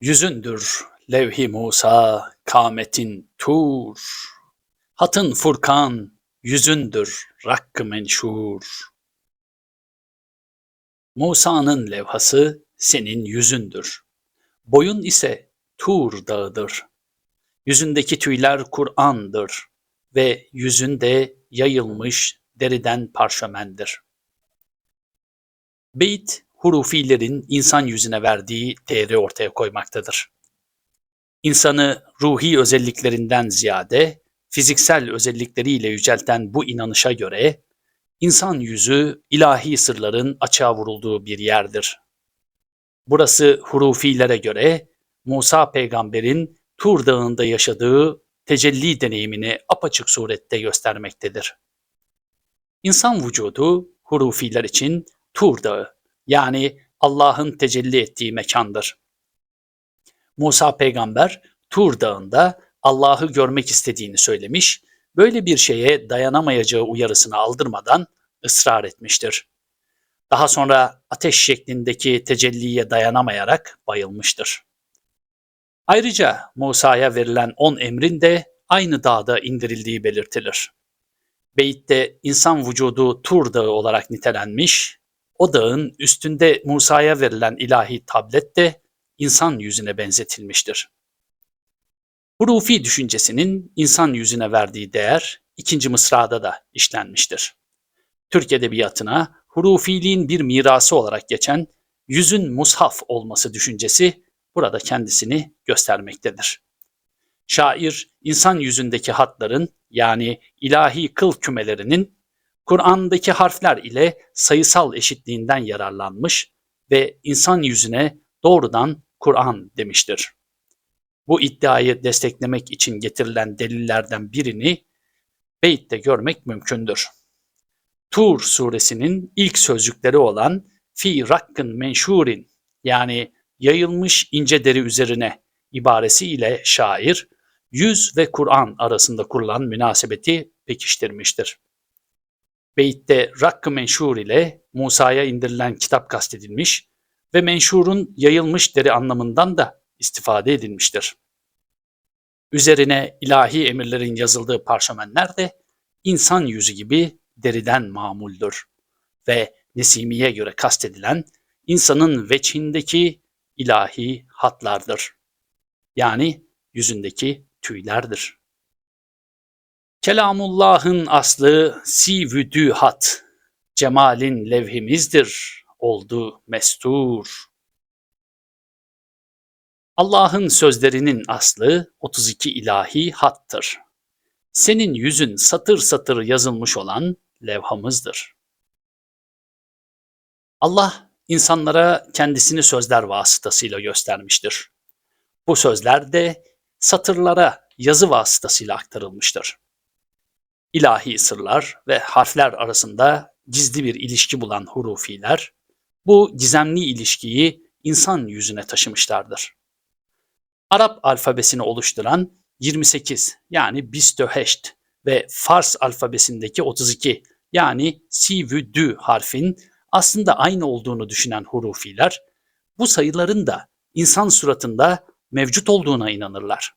Yüzündür levh-i Musa, kâmetin tur. Hatın Furkan, yüzündür rakkı menşur. Musa'nın levhası senin yüzündür. Boyun ise Tur dağıdır. Yüzündeki tüyler Kur'an'dır ve yüzünde yayılmış deriden parşömendir. Beyt, hurufilerin insan yüzüne verdiği değeri ortaya koymaktadır. İnsanı ruhi özelliklerinden ziyade fiziksel özellikleriyle yücelten bu inanışa göre insan yüzü ilahi sırların açığa vurulduğu bir yerdir. Burası hurufilere göre Musa peygamberin Tur Dağı'nda yaşadığı tecelli deneyimini apaçık surette göstermektedir. İnsan vücudu hurufiler için Tur Dağı yani Allah'ın tecelli ettiği mekandır. Musa peygamber Tur Dağı'nda Allah'ı görmek istediğini söylemiş, böyle bir şeye dayanamayacağı uyarısını aldırmadan ısrar etmiştir. Daha sonra ateş şeklindeki tecelliye dayanamayarak bayılmıştır. Ayrıca Musa'ya verilen on emrin de aynı dağda indirildiği belirtilir. Beyit'te insan vücudu Tur Dağı olarak nitelenmiş, o dağın üstünde Musa'ya verilen ilahi tablet de insan yüzüne benzetilmiştir. Hurufi düşüncesinin insan yüzüne verdiği değer ikinci mısrada da işlenmiştir. Türk edebiyatına hurufiliğin bir mirası olarak geçen yüzün mushaf olması düşüncesi burada kendisini göstermektedir. Şair insan yüzündeki hatların yani ilahi kıl kümelerinin Kur'an'daki harfler ile sayısal eşitliğinden yararlanmış ve insan yüzüne doğrudan Kur'an demiştir. Bu iddiayı desteklemek için getirilen delillerden birini Beyt'te görmek mümkündür. Tur suresinin ilk sözcükleri olan fi rakkın menşurin yani yayılmış ince deri üzerine ibaresi ile şair yüz ve Kur'an arasında kurulan münasebeti pekiştirmiştir. Beyt'te rakkı menşur ile Musa'ya indirilen kitap kastedilmiş ve menşurun yayılmış deri anlamından da istifade edilmiştir. Üzerine ilahi emirlerin yazıldığı parşömenler de insan yüzü gibi deriden mamuldür ve Nesimi'ye göre kastedilen insanın veçhindeki ilahi hatlardır. Yani yüzündeki tüylerdir. Kelamullah'ın aslı sivüdü hat, cemalin levhimizdir, oldu mestur. Allah'ın sözlerinin aslı 32 ilahi hattır. Senin yüzün satır satır yazılmış olan levhamızdır. Allah insanlara kendisini sözler vasıtasıyla göstermiştir. Bu sözler de satırlara yazı vasıtasıyla aktarılmıştır. İlahi sırlar ve harfler arasında gizli bir ilişki bulan hurufiler, bu gizemli ilişkiyi insan yüzüne taşımışlardır. Arap alfabesini oluşturan 28 yani Bistöheşt ve Fars alfabesindeki 32 yani Sivüdü harfin aslında aynı olduğunu düşünen hurufiler bu sayıların da insan suratında mevcut olduğuna inanırlar.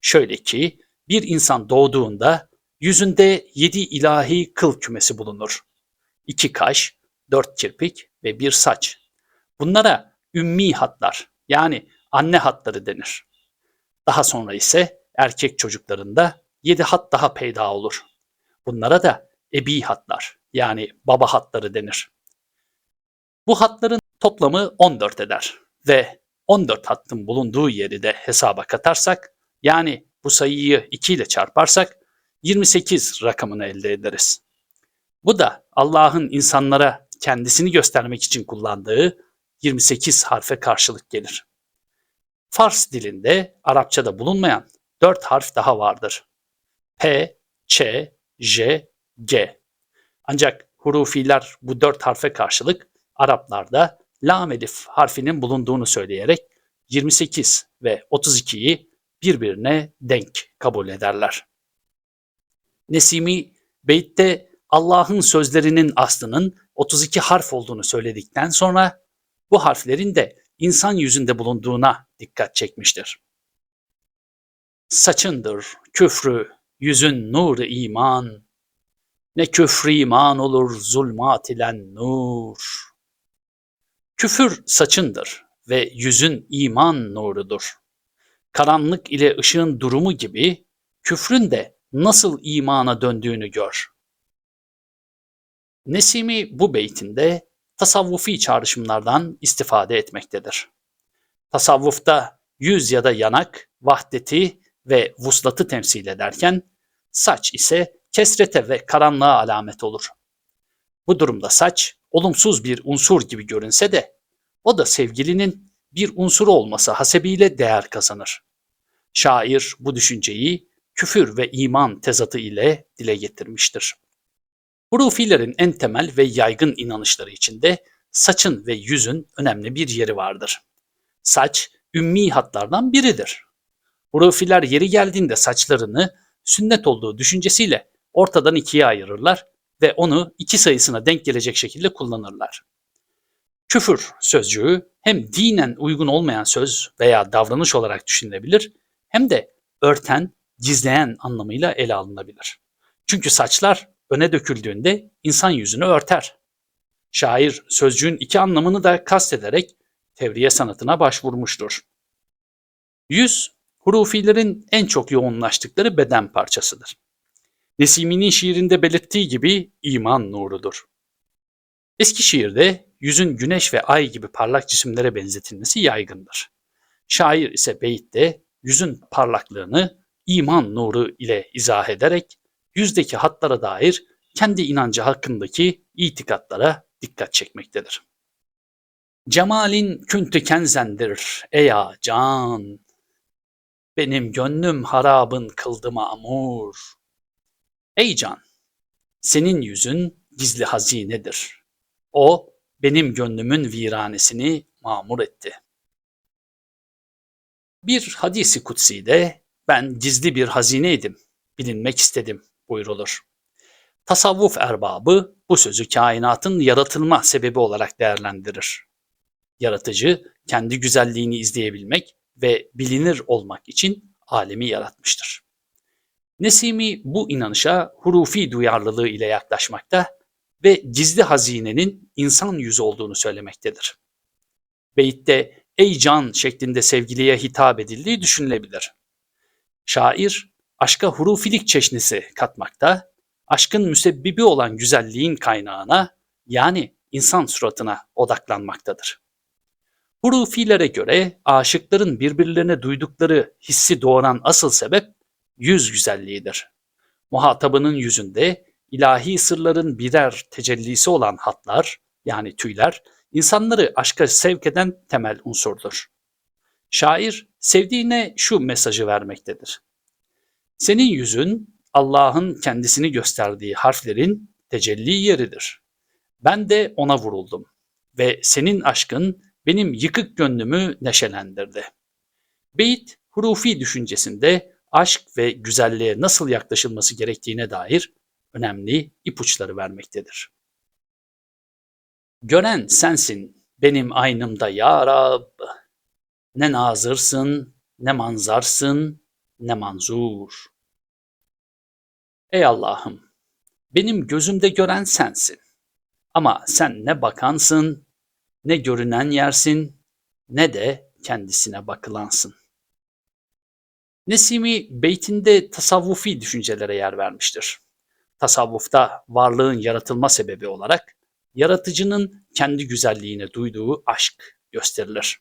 Şöyle ki bir insan doğduğunda yüzünde yedi ilahi kıl kümesi bulunur. İki kaş, dört kirpik ve bir saç. Bunlara ümmi hatlar yani anne hatları denir. Daha sonra ise erkek çocuklarında yedi hat daha peyda olur. Bunlara da ebi hatlar yani baba hatları denir. Bu hatların toplamı 14 eder ve 14 hattın bulunduğu yeri de hesaba katarsak yani bu sayıyı 2 ile çarparsak 28 rakamını elde ederiz. Bu da Allah'ın insanlara kendisini göstermek için kullandığı 28 harfe karşılık gelir. Fars dilinde Arapçada bulunmayan 4 harf daha vardır. P, Ç, J, G. Ancak hurufiler bu 4 harfe karşılık Araplarda lam elif harfinin bulunduğunu söyleyerek 28 ve 32'yi birbirine denk kabul ederler. Nesimi Beyt'te Allah'ın sözlerinin aslının 32 harf olduğunu söyledikten sonra bu harflerin de insan yüzünde bulunduğuna dikkat çekmiştir. Saçındır küfrü, yüzün nuru iman. Ne küfrü iman olur zulmat ile nur. Küfür saçındır ve yüzün iman nurudur. Karanlık ile ışığın durumu gibi küfrün de nasıl imana döndüğünü gör. Nesimi bu beytinde tasavvufi çağrışımlardan istifade etmektedir. Tasavvufta yüz ya da yanak vahdeti ve vuslatı temsil ederken saç ise kesrete ve karanlığa alamet olur. Bu durumda saç olumsuz bir unsur gibi görünse de o da sevgilinin bir unsuru olması hasebiyle değer kazanır. Şair bu düşünceyi küfür ve iman tezatı ile dile getirmiştir. Hurufilerin en temel ve yaygın inanışları içinde saçın ve yüzün önemli bir yeri vardır. Saç, ümmi hatlardan biridir. Hurufiler yeri geldiğinde saçlarını sünnet olduğu düşüncesiyle ortadan ikiye ayırırlar ve onu iki sayısına denk gelecek şekilde kullanırlar. Küfür sözcüğü hem dinen uygun olmayan söz veya davranış olarak düşünülebilir hem de örten, gizleyen anlamıyla ele alınabilir. Çünkü saçlar öne döküldüğünde insan yüzünü örter. Şair sözcüğün iki anlamını da kastederek tevriye sanatına başvurmuştur. Yüz, hurufilerin en çok yoğunlaştıkları beden parçasıdır. Nesimi'nin şiirinde belirttiği gibi iman nurudur. Eski şiirde yüzün güneş ve ay gibi parlak cisimlere benzetilmesi yaygındır. Şair ise beyitte yüzün parlaklığını iman nuru ile izah ederek yüzdeki hatlara dair kendi inancı hakkındaki itikatlara dikkat çekmektedir. Cemalin küntü kenzendir eya can. Benim gönlüm harabın kıldı mamur. Ey can, senin yüzün gizli hazinedir. O benim gönlümün viranesini mamur etti. Bir hadisi kutsi'de ben gizli bir hazineydim, bilinmek istedim buyrulur. Tasavvuf erbabı bu sözü kainatın yaratılma sebebi olarak değerlendirir. Yaratıcı kendi güzelliğini izleyebilmek ve bilinir olmak için alemi yaratmıştır. Nesimi bu inanışa hurufi duyarlılığı ile yaklaşmakta ve gizli hazinenin insan yüzü olduğunu söylemektedir. Beyit'te ey can şeklinde sevgiliye hitap edildiği düşünülebilir. Şair aşka hurufilik çeşnisi katmakta, aşkın müsebbibi olan güzelliğin kaynağına yani insan suratına odaklanmaktadır. Hurufilere göre aşıkların birbirlerine duydukları hissi doğuran asıl sebep yüz güzelliğidir. Muhatabının yüzünde ilahi sırların birer tecellisi olan hatlar yani tüyler insanları aşka sevk eden temel unsurdur. Şair sevdiğine şu mesajı vermektedir. Senin yüzün Allah'ın kendisini gösterdiği harflerin tecelli yeridir. Ben de ona vuruldum ve senin aşkın benim yıkık gönlümü neşelendirdi. Beyit hurufi düşüncesinde aşk ve güzelliğe nasıl yaklaşılması gerektiğine dair önemli ipuçları vermektedir. Gören sensin benim aynımda ya Rab. Ne nazırsın, ne manzarsın, ne manzur. Ey Allah'ım, benim gözümde gören sensin. Ama sen ne bakansın, ne görünen yersin, ne de kendisine bakılansın. Nesimi beytinde tasavvufi düşüncelere yer vermiştir. Tasavvufta varlığın yaratılma sebebi olarak yaratıcının kendi güzelliğine duyduğu aşk gösterilir.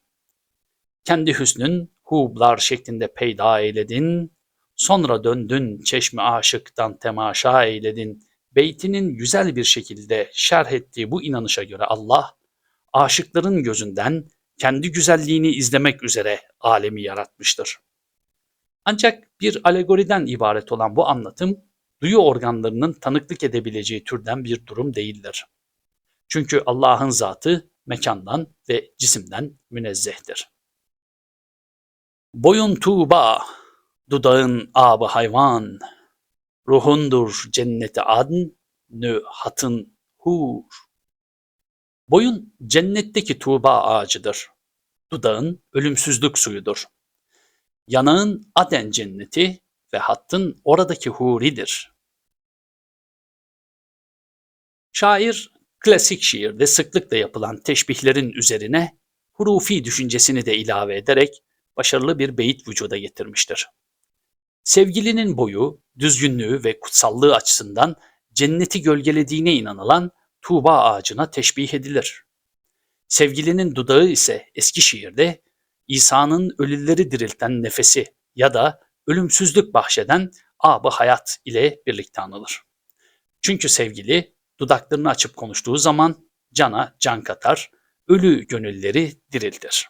Kendi hüsnün hublar şeklinde peyda eyledin, sonra döndün çeşme aşıktan temaşa eyledin. Beytinin güzel bir şekilde şerh ettiği bu inanışa göre Allah, aşıkların gözünden kendi güzelliğini izlemek üzere alemi yaratmıştır. Ancak bir alegoriden ibaret olan bu anlatım, duyu organlarının tanıklık edebileceği türden bir durum değildir. Çünkü Allah'ın zatı mekandan ve cisimden münezzehtir. Boyun tuğba, dudağın abı hayvan, ruhundur cenneti adn, nü hatın hur. Boyun cennetteki tuğba ağacıdır. dudağın ölümsüzlük suyudur. Yanağın Aden cenneti ve hattın oradaki huridir. Şair, klasik şiirde sıklıkla yapılan teşbihlerin üzerine hurufi düşüncesini de ilave ederek başarılı bir beyit vücuda getirmiştir. Sevgilinin boyu, düzgünlüğü ve kutsallığı açısından cenneti gölgelediğine inanılan Tuğba ağacına teşbih edilir. Sevgilinin dudağı ise eski şiirde İsa'nın ölüleri dirilten nefesi ya da ölümsüzlük bahşeden ab hayat ile birlikte anılır. Çünkü sevgili dudaklarını açıp konuştuğu zaman cana can katar, ölü gönülleri diriltir.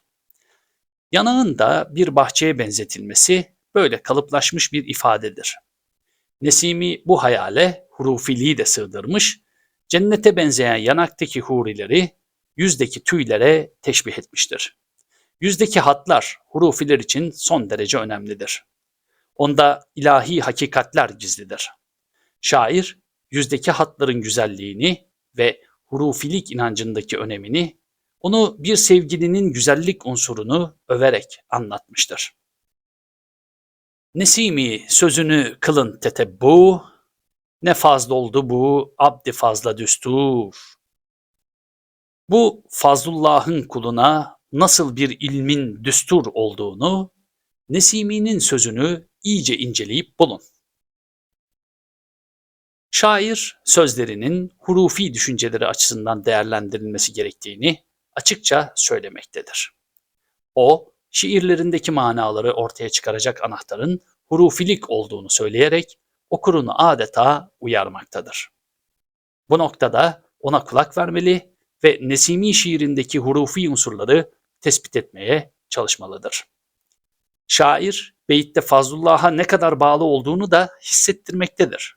Yanağın da bir bahçeye benzetilmesi böyle kalıplaşmış bir ifadedir. Nesimi bu hayale hurufiliği de sığdırmış, cennete benzeyen yanaktaki hurileri yüzdeki tüylere teşbih etmiştir. Yüzdeki hatlar hurufiler için son derece önemlidir. Onda ilahi hakikatler gizlidir. Şair yüzdeki hatların güzelliğini ve hurufilik inancındaki önemini onu bir sevgilinin güzellik unsurunu överek anlatmıştır. Nesimi sözünü kılın tetebbu, ne fazla oldu bu abdi fazla düstur. Bu Fazlullah'ın kuluna nasıl bir ilmin düstur olduğunu Nesimi'nin sözünü iyice inceleyip bulun. Şair sözlerinin hurufi düşünceleri açısından değerlendirilmesi gerektiğini açıkça söylemektedir. O, şiirlerindeki manaları ortaya çıkaracak anahtarın hurufilik olduğunu söyleyerek okurunu adeta uyarmaktadır. Bu noktada ona kulak vermeli ve Nesimi şiirindeki hurufi unsurları tespit etmeye çalışmalıdır. Şair, beyitte Fazlullah'a ne kadar bağlı olduğunu da hissettirmektedir.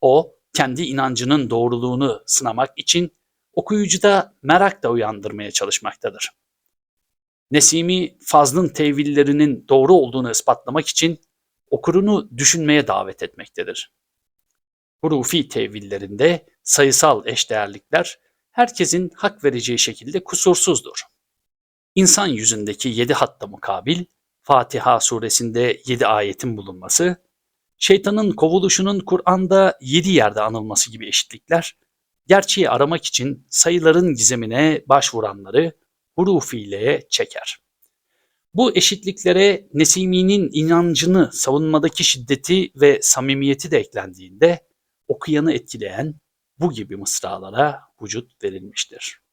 O, kendi inancının doğruluğunu sınamak için okuyucuda merak da uyandırmaya çalışmaktadır. Nesimi Fazl'ın tevillerinin doğru olduğunu ispatlamak için okurunu düşünmeye davet etmektedir. Hurufi tevillerinde sayısal eşdeğerlikler herkesin hak vereceği şekilde kusursuzdur. İnsan yüzündeki yedi hatta mukabil, Fatiha suresinde yedi ayetin bulunması, şeytanın kovuluşunun Kur'an'da yedi yerde anılması gibi eşitlikler, gerçeği aramak için sayıların gizemine başvuranları hurufiyle çeker. Bu eşitliklere Nesimi'nin inancını savunmadaki şiddeti ve samimiyeti de eklendiğinde okuyanı etkileyen bu gibi mısralara vücut verilmiştir.